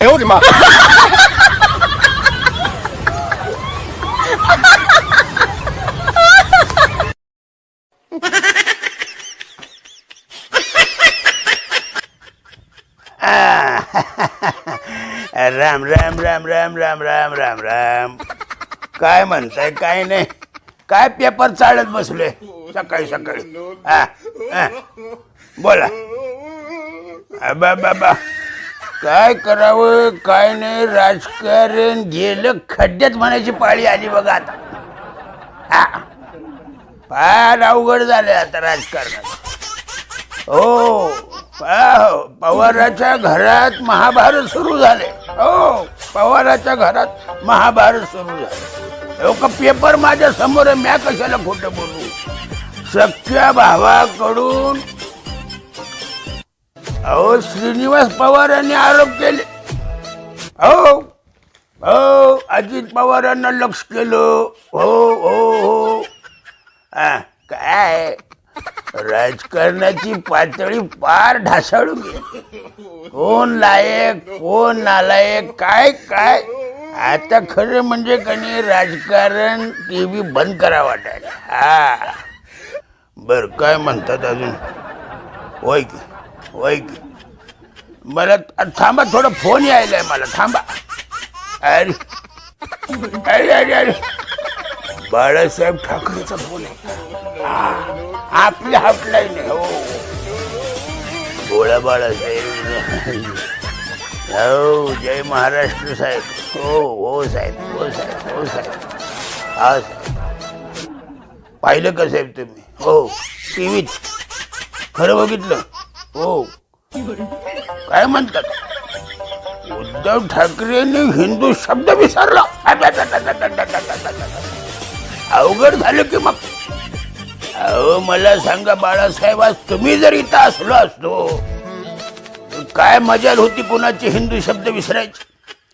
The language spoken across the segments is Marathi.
哎呦我的妈！ राम राम राम राम राम राम राम राम काय म्हणताय काय नाही काय पेपर चालत बसलोय सकाळी सकाळी हा, हा. बोला आ, बा बा बा काय करावं काय नाही राजकारण गेलं खड्ड्यात म्हणायची पाळी आली बघा आता. हा. फार अवघड झालंय आता राजकारणात हो पवाराच्या घरात महाभारत सुरू झाले. हो पवाराच्या घरात महाभारत सुरू झाले. लोक पेपर माझ्यासमोर म्या कशाला खोटं बोलू? सख्या भावाकडून अहो श्रीनिवास पवारांनी आरोप केले. हो हो अजित पवारांना लक्ष केलं. हो हो हो. काय? राजकारणाची पातळी पार ढासाळू गेली. कोण लायक कोण नालायक काय काय? आता खरं म्हणजे कणी राजकारण टी व्ही बंद करा वाटायला. हा. बर काय म्हणतात अजून? होय की? होय मला थांबा थोडं फोन यायलाय मला थांबा. अरे अरे अरे अरे. बाळासाहेब ठाकरेचा फोन आहे. हा, आपली आहे हो. गोळा बाळासाहेब. हो जय महाराष्ट्र साहेब. हो हो साहेब हो साहेब हो साहेब. हा साहेब पाहिलं का साहेब तुम्ही? हो टी व्हीत खरं बघितलं? हो. काय म्हणतात? उद्धव ठाकरेंनी हिंदू शब्द विसरला. अवघड झालं की मग? अहो मला सांगा बाळासाहेब आज तुम्ही जर इथं असलो असतो काय मजा होती कुणाचे हिंदू शब्द विसरायचे?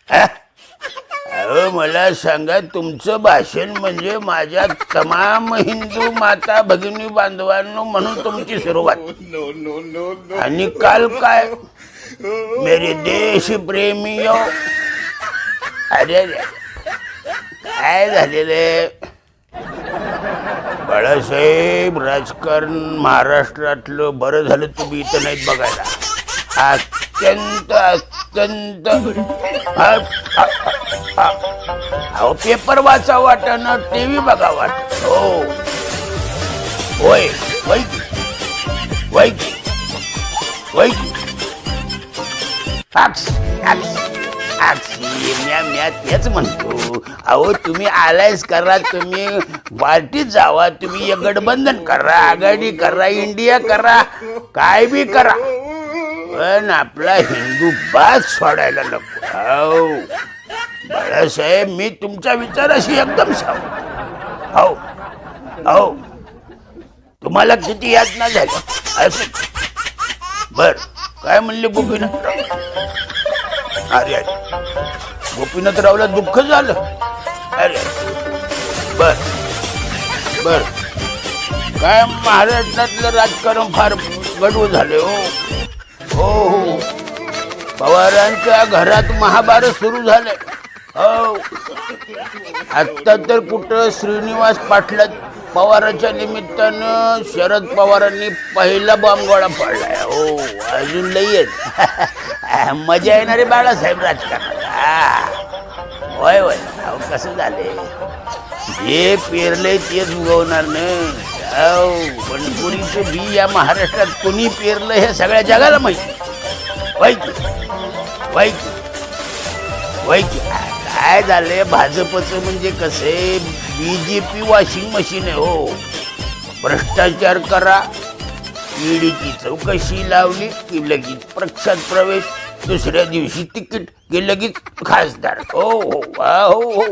हा? अहो मला सांगा तुमचं भाषण म्हणजे माझ्या तमाम हिंदू माता भगिनी बांधवांनो म्हणून तुमची सुरुवात. आणि काल काय? मेरे देश प्रेमी अरे अरे. काय झालेलं? बाळासाहेब राजकारण महाराष्ट्रातलं बरं झालं तुम्ही इथं नाहीत बघायला. अत्यंत अत्यंत अहो पेपर वाचा वाटणं टी व्ही बघा वाट. हो. होय. होय की? होय की? होय की? म्या म्या तेच म्हणतो. अहो तुम्ही आलायच करा तुम्ही पार्टीत जावा तुम्ही गठबंधन करा आघाडी करा इंडिया करा काय बी करा. पण आपला हिंदू बाज सोडायला नको. हो बाळासाहेब मी तुमच्या विचाराशी एकदम साव हो हो तुम्हाला किती यातना झाल्या? असं बर. काय म्हणले गोपीनाथ अरे अरे. गोपीनाथरावला दुःख झालं. अरे बर. बर. काय महाराष्ट्रातलं राजकारण फार गडू झाले हो. हो हो. पवारांच्या घरात महाभारत सुरू झालंय हो. आत्ता तर कुठं श्रीनिवास पाटला पवाराच्या निमित्तानं शरद पवारांनी पहिला बॉम्बगोळा पडलाय हो अजून लई आहेत. मजा येणारे बाळासाहेब राजकारणात. हा. होय होय. अहो कसं झाले जे पेरले तेच उगवणार नाही. हो बी या महाराष्ट्रात कोणी पेरलं हे सगळ्या जगाला माहिती. वाईकी वाईकी वाईकी की की काय झालंय? भाजपचं म्हणजे कसे पी वॉशिंग मशीन आहे हो. भ्रष्टाचार करा. ईडीची चौकशी लावली की लगेच पक्षात प्रवेश. दुसऱ्या दिवशी तिकीट की लगेच खासदार. हो हो वा, हो हो.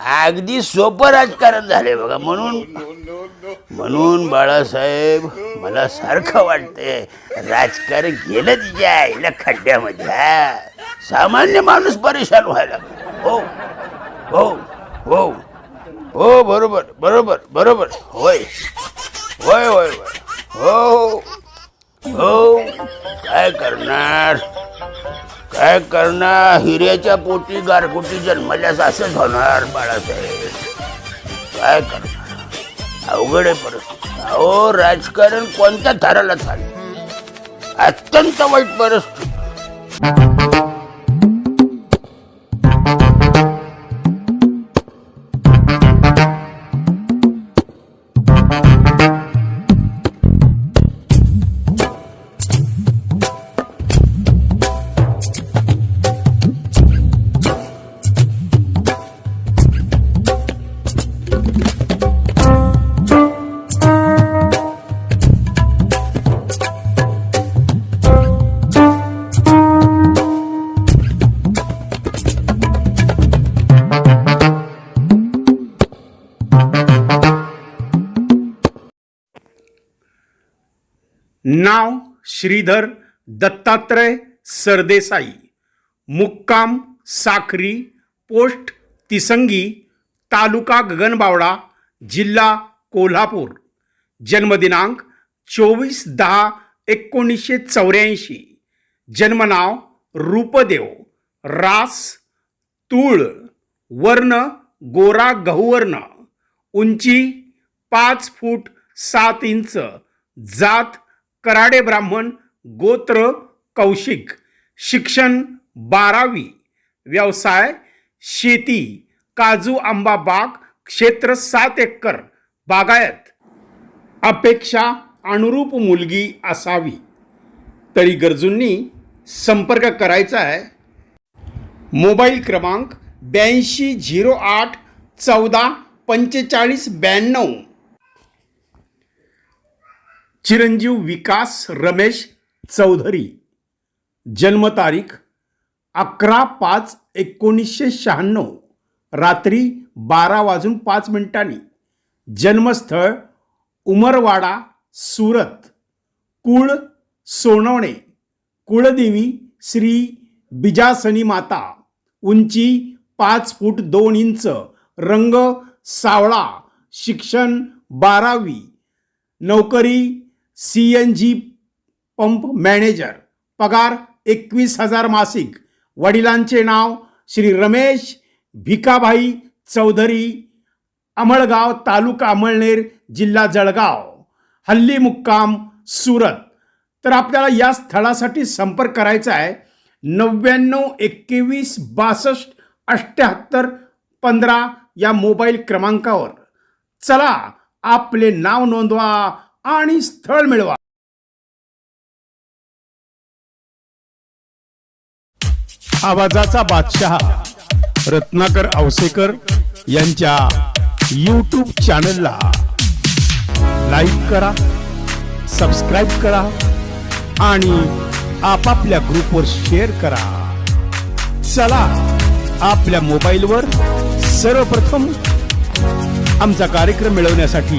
अगदी सोपं राजकारण झाले बघा. म्हणून म्हणून बाळासाहेब मला सारखं वाटतंय राजकारण गेलं तिच्या आईला खड्ड्यामध्ये सामान्य माणूस परेशान व्हायला हो हो हो हो करणार पोटी गारगुटी जन्मल्यास असंच होणार बाळासाहेब. काय करणार? अवघड आहे परिस्थिती. अहो राजकारण कोणत्या थराला चाललं? अत्यंत वाईट परिस्थिती. नाव श्रीधर दत्तात्रय सरदेसाई. मुक्काम साखरी पोस्ट तिसंगी तालुका गगनबावडा जिल्हा कोल्हापूर. जन्मदिनांक चोवीस दहा एकोणीसशे चौऱ्याऐंशी. जन्मनाव रूपदेव रास तूळ वर्ण गोरा गहुवर्ण. उंची पाच फूट सात इंच जात कराडे ब्राह्मण गोत्र कौशिक शिक्षण बारावी व्यवसाय शेती काजू आंबा बाग क्षेत्र सात एकर बागायत. अपेक्षा अनुरूप मुलगी असावी. तरी गरजूंनी संपर्क करायचा आहे. मोबाईल क्रमांक ब्याऐंशी झिरो आठ चौदा पंचेचाळीस ब्याण्णव. चिरंजीव विकास रमेश चौधरी. जन्मतारीख अकरा पाच एकोणीसशे शहाण्णव रात्री बारा वाजून पाच मिनिटांनी. जन्मस्थळ उमरवाडा सुरत. कुळ सोनवणे. कुळदेवी श्री बिजासनी माता. उंची पाच फूट दोन इंच. रंग सावळा. शिक्षण बारावी. नोकरी C N G pump manager पगार एकवीस हजार मासिक. वडिलांचे नाव श्री रमेश भिकाभाई चौधरी अमळगाव तालुका अमळनेर जिल्हा जळगाव. हल्ली मुक्काम सुरत. तर आपल्याला या स्थळासाठी संपर्क करायचा आहे. नव्याण्णव एकवीस बासष्ट अठ्ठ्याहत्तर पंधरा या मोबाईल क्रमांकावर. चला आपले नाव नोंदवा. आणि स्थळ मिळवा. आवाजाचा बादशहा रत्नाकर औसेकर यांच्या यूट्यूब चॅनलला लाईक करा सबस्क्राईब करा आणि आपापल्या ग्रुपवर शेअर करा. चला आपल्या मोबाईलवर सर्वप्रथम आमचा कार्यक्रम मिळवण्यासाठी